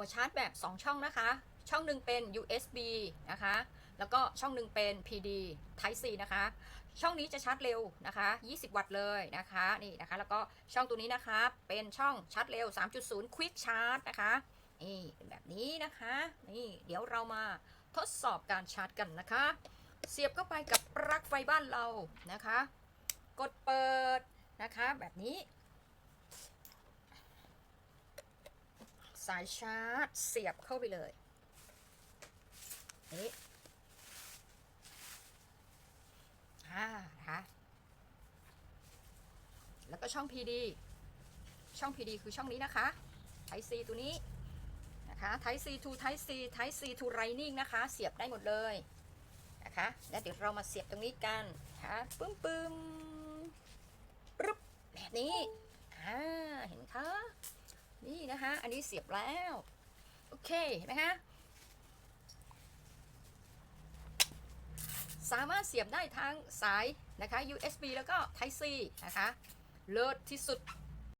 หัวชาร์จแบบ 2 ช่องนะคะ ช่องหนึ่งเป็น USB นะคะ แล้วก็ช่องหนึ่งเป็น PD Type C นะคะ ช่องนี้จะชาร์จเร็วนะคะ 20 วัตต์เลยนะคะ นี่นะคะ แล้วก็ช่องตัวนี้นะคะ เป็นช่องชาร์จเร็ว 3.0 Quick Charge นะคะ นี่เป็นแบบนี้นะคะ นี่เดี๋ยวเรามาทดสอบการชาร์จกันนะคะ เสียบเข้าไปกับปลั๊กไฟบ้านเรานะคะ กดเปิดนะคะแบบนี้ายชาร์จเสียบเข้าไปเลยนี่อ่านะคะแล้วก็ช่อง PD ช่อง PD คือช่องนี้นะคะ Type C ตัวนี้นะคะ Type C to Type C Type C to Lightning นะคะ เสียบได้หมดเลยนะคะแล้วเดี๋ยวเรามาเสียบตรงนี้กันนะคะปึ้มปึ้มปึ๊บแบบนี้อ่าเห็นคะนี่นะคะ อันนี้เสียบแล้ว โอเคเห็นไหมคะสามารถเสียบได้ทั้งสายนะคะ USB แล้วก็ Type C นะคะ เลิศที่สุด